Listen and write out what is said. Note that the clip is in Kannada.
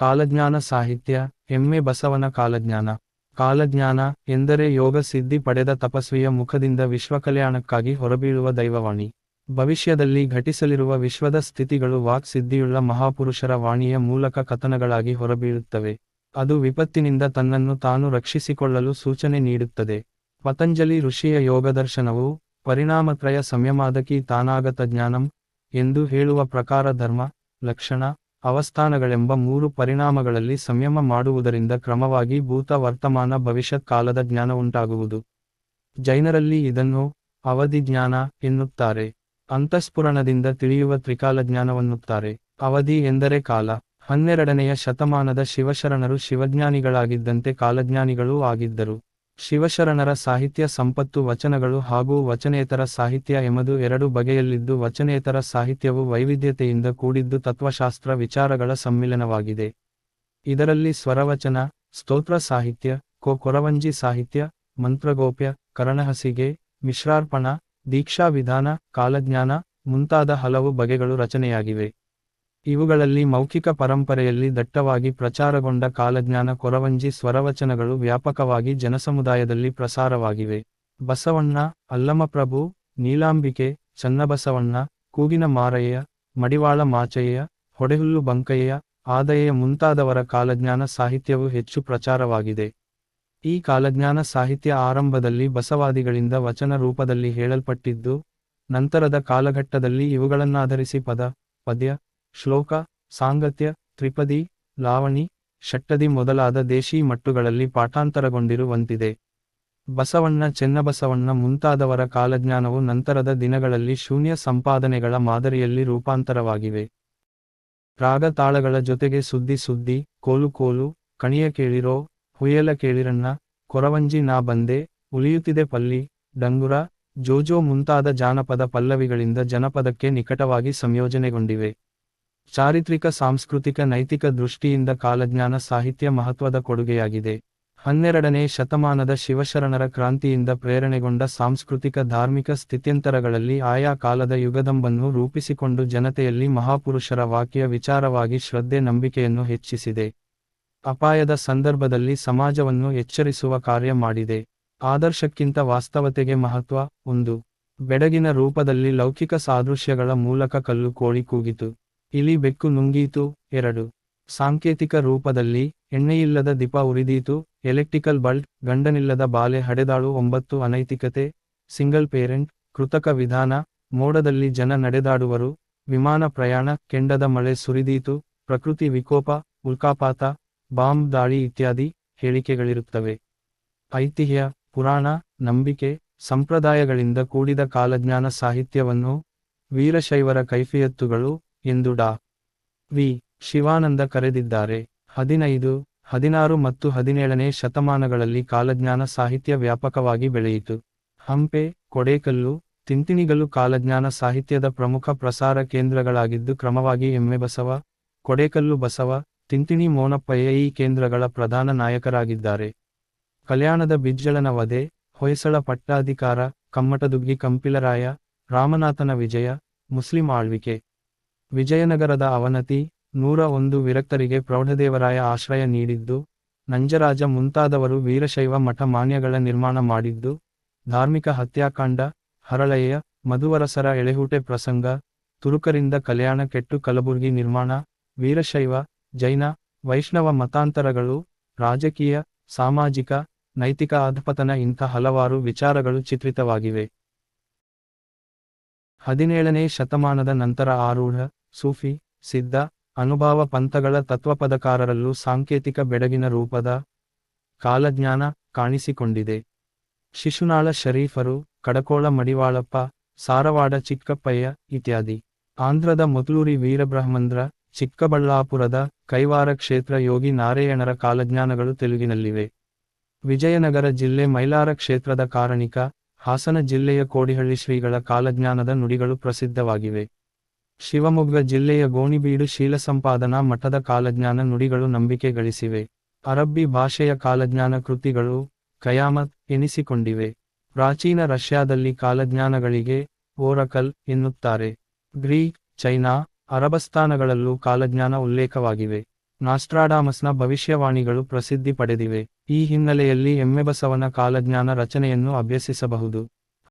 ಕಾಲಜ್ಞಾನ ಸಾಹಿತ್ಯ ಎಮ್ಮೆ ಬಸವನ ಕಾಲಜ್ಞಾನ. ಕಾಲಜ್ಞಾನ ಎಂದರೆ ಯೋಗ ಸಿದ್ಧಿ ಪಡೆದ ತಪಸ್ವಿಯ ಮುಖದಿಂದ ವಿಶ್ವಕಲ್ಯಾಣಕ್ಕಾಗಿ ಹೊರಬೀಳುವ ದೈವವಾಣಿ. ಭವಿಷ್ಯದಲ್ಲಿ ಘಟಿಸಲಿರುವ ವಿಶ್ವದ ಸ್ಥಿತಿಗಳು ವಾಕ್ ಸಿದ್ಧಿಯುಳ್ಳ ಮಹಾಪುರುಷರ ವಾಣಿಯ ಮೂಲಕ ಕಥನಗಳಾಗಿ ಹೊರಬೀಳುತ್ತವೆ. ಅದು ವಿಪತ್ತಿನಿಂದ ತನ್ನನ್ನು ತಾನು ರಕ್ಷಿಸಿಕೊಳ್ಳಲು ಸೂಚನೆ ನೀಡುತ್ತದೆ. ಪತಂಜಲಿ ಋಷಿಯ ಯೋಗದರ್ಶನವು ಪರಿಣಾಮತ್ರಯ ಸಂಯಮಾದಕಿ ತಾನಾಗತ ಜ್ಞಾನಂ ಎಂದು ಹೇಳುವ ಪ್ರಕಾರ ಧರ್ಮ, ಲಕ್ಷಣ ಅವಸ್ಥಾನಗಳೆಂಬ ಮೂರು ಪರಿಣಾಮಗಳಲ್ಲಿ ಸಂಯಮ ಮಾಡುವುದರಿಂದ ಕ್ರಮವಾಗಿ ಭೂತ ವರ್ತಮಾನ ಭವಿಷ್ಯತ್ ಕಾಲದ ಜ್ಞಾನ ಉಂಟಾಗುವುದು. ಜೈನರಲ್ಲಿ ಇದನ್ನು ಅವಧಿ ಜ್ಞಾನ ಎನ್ನುತ್ತಾರೆ. ಅಂತಃಸ್ಫುರಣದಿಂದ ತಿಳಿಯುವ ತ್ರಿಕಾಲ ಜ್ಞಾನವನ್ನುತ್ತಾರೆ. ಅವಧಿ ಎಂದರೆ ಕಾಲ. ಹನ್ನೆರಡನೆಯ ಶತಮಾನದ ಶಿವಶರಣರು ಶಿವಜ್ಞಾನಿಗಳಾಗಿದ್ದಂತೆ ಕಾಲಜ್ಞಾನಿಗಳೂ ಆಗಿದ್ದರು. ಶಿವಶರಣರ ಸಾಹಿತ್ಯ ಸಂಪತ್ತು ವಚನಗಳು ಹಾಗೂ ವಚನೇತರ ಸಾಹಿತ್ಯ ಎಂಬುದು ಎರಡು ಬಗೆಯಲ್ಲಿದ್ದು ವಚನೇತರ ಸಾಹಿತ್ಯವು ವೈವಿಧ್ಯತೆಯಿಂದ ಕೂಡಿದ್ದು ತತ್ವಶಾಸ್ತ್ರ ವಿಚಾರಗಳ ಸಮ್ಮಿಲನವಾಗಿದೆ. ಇದರಲ್ಲಿ ಸ್ವರವಚನ, ಸ್ತೋತ್ರ ಸಾಹಿತ್ಯ, ಕೋ ಕೊರವಂಜಿ ಸಾಹಿತ್ಯ, ಮಂತ್ರಗೋಪ್ಯ, ಕರಣಹಸಿಗೆ, ಮಿಶ್ರಾರ್ಪಣ ದೀಕ್ಷಾ ವಿಧಾನ ಕಾಲಜ್ಞಾನ ಮುಂತಾದ ಹಲವು ಬಗೆಗಳು ರಚನೆಯಾಗಿವೆ. ಇವುಗಳಲ್ಲಿ ಮೌಖಿಕ ಪರಂಪರೆಯಲ್ಲಿ ದಟ್ಟವಾಗಿ ಪ್ರಚಾರಗೊಂಡ ಕಾಲಜ್ಞಾನ ಕೊರವಂಜಿ ಸ್ವರವಚನಗಳು ವ್ಯಾಪಕವಾಗಿ ಜನಸಮುದಾಯದಲ್ಲಿ ಪ್ರಸಾರವಾಗಿವೆ. ಬಸವಣ್ಣ, ಅಲ್ಲಮಪ್ರಭು, ನೀಲಾಂಬಿಕೆ, ಚನ್ನಬಸವಣ್ಣ, ಕೂಗಿನ ಮಾರಯ್ಯ, ಮಡಿವಾಳ ಮಾಚಯ್ಯ, ಹೊಡೆಹುಲ್ಲು ಬಂಕಯ್ಯ, ಆದಯ್ಯ ಮುಂತಾದವರ ಕಾಲಜ್ಞಾನ ಸಾಹಿತ್ಯವು ಹೆಚ್ಚು ಪ್ರಚಾರವಾಗಿದೆ. ಈ ಕಾಲಜ್ಞಾನ ಸಾಹಿತ್ಯ ಆರಂಭದಲ್ಲಿ ಬಸವಾದಿಗಳಿಂದ ವಚನ ರೂಪದಲ್ಲಿ ಹೇಳಲ್ಪಟ್ಟಿದ್ದು, ನಂತರದ ಕಾಲಘಟ್ಟದಲ್ಲಿ ಇವುಗಳನ್ನಾಧರಿಸಿ ಪದ, ಪದ್ಯ ಶ್ಲೋಕ, ಸಾಂಗತ್ಯ, ತ್ರಿಪದಿ, ಲಾವಣಿ, ಷಟ್ಟದಿ ಮೊದಲಾದ ದೇಶೀ ಮಟ್ಟುಗಳಲ್ಲಿ ಪಾಠಾಂತರಗೊಂಡಿರುವಂತಿದೆ. ಬಸವಣ್ಣ ಚೆನ್ನಬಸವಣ್ಣ ಮುಂತಾದವರ ಕಾಲಜ್ಞಾನವು ನಂತರದ ದಿನಗಳಲ್ಲಿ ಶೂನ್ಯ ಸಂಪಾದನೆಗಳ ಮಾದರಿಯಲ್ಲಿ ರೂಪಾಂತರವಾಗಿವೆ. ರಾಗ ತಾಳಗಳ ಜೊತೆಗೆ ಸುದ್ದಿ ಸುದ್ದಿ, ಕೋಲು ಕೋಲು, ಕಣಿಯ ಕೇಳಿರೋ ಹುಯಲ ಕೇಳಿರಣ್ಣ, ಕೊರವಂಜಿ ನಾ ಬಂದೆ, ಉಳಿಯುತ್ತಿದೆ ಪಲ್ಲಿ, ಡಂಗುರ, ಜೋಜೋ ಮುಂತಾದ ಜಾನಪದ ಪಲ್ಲವಿಗಳಿಂದ ಜನಪದಕ್ಕೆ ನಿಕಟವಾಗಿ ಸಂಯೋಜನೆಗೊಂಡಿವೆ. ಚಾರಿತ್ರಿಕ, ಸಾಂಸ್ಕೃತಿಕ, ನೈತಿಕ ದೃಷ್ಟಿಯಿಂದ ಕಾಲಜ್ಞಾನ ಸಾಹಿತ್ಯ ಮಹತ್ವದ ಕೊಡುಗೆಯಾಗಿದೆ. ಹನ್ನೆರಡನೇ ಶತಮಾನದ ಶಿವಶರಣರ ಕ್ರಾಂತಿಯಿಂದ ಪ್ರೇರಣೆಗೊಂಡ ಸಾಂಸ್ಕೃತಿಕ, ಧಾರ್ಮಿಕ ಸ್ಥಿತ್ಯಂತರಗಳಲ್ಲಿ ಆಯಾ ಕಾಲದ ಯುಗದಂಬನ್ನು ರೂಪಿಸಿಕೊಂಡು ಜನತೆಯಲ್ಲಿ ಮಹಾಪುರುಷರ ವಾಕ್ಯ ವಿಚಾರವಾಗಿ ಶ್ರದ್ಧೆ, ನಂಬಿಕೆಯನ್ನು ಹೆಚ್ಚಿಸಿದೆ. ಅಪಾಯದ ಸಂದರ್ಭದಲ್ಲಿ ಸಮಾಜವನ್ನು ಎಚ್ಚರಿಸುವ ಕಾರ್ಯ ಮಾಡಿದೆ. ಆದರ್ಶಕ್ಕಿಂತ ವಾಸ್ತವತೆಗೆ ಮಹತ್ವ, ಒಂದು. ಬೆಡಗಿನ ರೂಪದಲ್ಲಿ ಲೌಕಿಕ ಸಾದೃಶ್ಯಗಳ ಮೂಲಕ ಕಲ್ಲು ಕೋಳಿ ಕೂಗಿತು. ಇಲಿ ಬೆಕ್ಕು ನುಂಗೀತು, ಎರಡು. ಸಾಂಕೇತಿಕ ರೂಪದಲ್ಲಿ ಎಣ್ಣೆಯಿಲ್ಲದ ದೀಪ ಉರಿದೀತು, ಎಲೆಕ್ಟ್ರಿಕಲ್ ಬಲ್ಟ್, ಗಂಡನಿಲ್ಲದ ಬಾಲೆ ಹಡೆದಾಳು ಒಂಬತ್ತು ಅನೈತಿಕತೆ, ಸಿಂಗಲ್ ಪೇರೆಂಟ್, ಕೃತಕ ವಿಧಾನ, ಮೋಡದಲ್ಲಿ ಜನ ನಡೆದಾಡುವರು, ವಿಮಾನ ಪ್ರಯಾಣ, ಕೆಂಡದ ಮಳೆ ಸುರಿದೀತು, ಪ್ರಕೃತಿ ವಿಕೋಪ, ಉಲ್ಕಾಪಾತ, ಬಾಂಬ್ ದಾಳಿ ಇತ್ಯಾದಿ ಹೇಳಿಕೆಗಳಿರುತ್ತವೆ. ಐತಿಹ್ಯ, ಪುರಾಣ, ನಂಬಿಕೆ, ಸಂಪ್ರದಾಯಗಳಿಂದ ಕೂಡಿದ ಕಾಲಜ್ಞಾನ ಸಾಹಿತ್ಯವನ್ನು ವೀರಶೈವರ ಕೈಫಿಯತ್ತುಗಳು ಎಂದು ಡಾ. ವಿ. ಶಿವಾನಂದ ಕರೆದಿದ್ದಾರೆ. ಹದಿನೈದು, ಹದಿನಾರು ಮತ್ತು ಹದಿನೇಳನೇ ಶತಮಾನಗಳಲ್ಲಿ ಕಾಲಜ್ಞಾನ ಸಾಹಿತ್ಯ ವ್ಯಾಪಕವಾಗಿ ಬೆಳೆಯಿತು. ಹಂಪೆ, ಕೊಡೇಕಲ್ಲು ತಿಂತಿಣಿಗಳು ಕಾಲಜ್ಞಾನ ಸಾಹಿತ್ಯದ ಪ್ರಮುಖ ಪ್ರಸಾರ ಕೇಂದ್ರಗಳಾಗಿದ್ದು ಕ್ರಮವಾಗಿ ಎಮ್ಮೆ ಬಸವ, ಕೊಡೇಕಲ್ಲು ಬಸವ, ತಿಂತಿಣಿ ಮೋನಪ್ಪಯ್ಯ ಈ ಕೇಂದ್ರಗಳ ಪ್ರಧಾನ ನಾಯಕರಾಗಿದ್ದಾರೆ. ಕಲ್ಯಾಣದ ಬಿಜ್ಜಳನ ವಧೆ, ಹೊಯ್ಸಳ ಪಟ್ಟಾಧಿಕಾರ, ಕಮ್ಮಟದುಗ್ಗಿ ಕಂಪಿಲರಾಯ, ರಾಮನಾಥನ ವಿಜಯ, ಮುಸ್ಲಿಂ ಆಳ್ವಿಕೆ. ವಿಜಯನಗರದ ಅವನತಿ, ನೂರ ಒಂದು ವಿರಕ್ತರಿಗೆ ಪ್ರೌಢದೇವರಾಯ ಆಶ್ರಯ ನೀಡಿದ್ದು, ನಂಜರಾಜ ಮುಂತಾದವರು ವೀರಶೈವ ಮಠ ಮಾನ್ಯಗಳ ನಿರ್ಮಾಣ ಮಾಡಿದ್ದು, ಧಾರ್ಮಿಕ ಹತ್ಯಾಕಾಂಡ ಹರಳಯ್ಯ ಮಧುವರಸರ ಎಳೆಹೂಟೆ ಪ್ರಸಂಗ, ತುರುಕರಿಂದ ಕಲ್ಯಾಣ ಕೆಟ್ಟು ಕಲಬುರ್ಗಿ ನಿರ್ಮಾಣ, ವೀರಶೈವ, ಜೈನ, ವೈಷ್ಣವ ಮತಾಂತರಗಳು, ರಾಜಕೀಯ, ಸಾಮಾಜಿಕ, ನೈತಿಕ ಅಧಪತನ ಇಂಥ ಹಲವಾರು ವಿಚಾರಗಳು ಚಿತ್ರಿತವಾಗಿವೆ. ಹದಿನೇಳನೇ ಶತಮಾನದ ನಂತರ ಆರೂಢ ಸೂಫಿ, ಸಿದ್ಧ, ಅನುಭಾವ ಪಂಥಗಳ ತತ್ವಪದಕಾರರಲ್ಲೂ ಸಾಂಕೇತಿಕ ಬೆಡಗಿನ ರೂಪದ ಕಾಲಜ್ಞಾನ ಕಾಣಿಸಿಕೊಂಡಿದೆ. ಶಿಶುನಾಳ ಶರೀಫರು, ಕಡಕೋಳ ಮಡಿವಾಳಪ್ಪ, ಸಾರವಾಡ ಚಿಕ್ಕಪ್ಪಯ್ಯ ಇತ್ಯಾದಿ. ಆಂಧ್ರದ ಮೊದಲೂರಿ ವೀರಬ್ರಹ್ಮಂದ್ರ, ಚಿಕ್ಕಬಳ್ಳಾಪುರದ ಕೈವಾರ ಕ್ಷೇತ್ರ ಯೋಗಿ ನಾರಾಯಣರ ಕಾಲಜ್ಞಾನಗಳು ತೆಲುಗಿನಲ್ಲಿವೆ. ವಿಜಯನಗರ ಜಿಲ್ಲೆ ಮೈಲಾರ ಕ್ಷೇತ್ರದ ಕಾರಣಿಕ, ಹಾಸನ ಜಿಲ್ಲೆಯ ಕೋಡಿಹಳ್ಳಿ ಶ್ರೀಗಳ ಕಾಲಜ್ಞಾನದ ನುಡಿಗಳು ಪ್ರಸಿದ್ಧವಾಗಿವೆ. ಶಿವಮೊಗ್ಗ ಜಿಲ್ಲೆಯ ಗೋಣಿಬೀಡು ಶೀಲಸಂಪಾದನಾ ಮಠದ ಕಾಲಜ್ಞಾನ ನುಡಿಗಳು ನಂಬಿಕೆ ಗಳಿಸಿವೆ. ಅರಬ್ಬಿ ಭಾಷೆಯ ಕಾಲಜ್ಞಾನ ಕೃತಿಗಳು ಕಯಾಮತ್ ಎನಿಸಿಕೊಂಡಿವೆ. ಪ್ರಾಚೀನ ರಷ್ಯಾದಲ್ಲಿ ಕಾಲಜ್ಞಾನಗಳಿಗೆ ಓರಕಲ್ ಎನ್ನುತ್ತಾರೆ. Greek, China, ಅರಬಸ್ಥಾನಗಳಲ್ಲೂ ಕಾಲಜ್ಞಾನ ಉಲ್ಲೇಖವಾಗಿವೆ. ನಾಸ್ಟ್ರಾಡಾಮಸ್ನ ಭವಿಷ್ಯವಾಣಿಗಳು ಪ್ರಸಿದ್ಧಿ ಪಡೆದಿವೆ. ಈ ಹಿನ್ನೆಲೆಯಲ್ಲಿ ಎಮ್ಮೆಬಸವನ ಕಾಲಜ್ಞಾನ ರಚನೆಯನ್ನು ಅಭ್ಯಸಿಸಬಹುದು.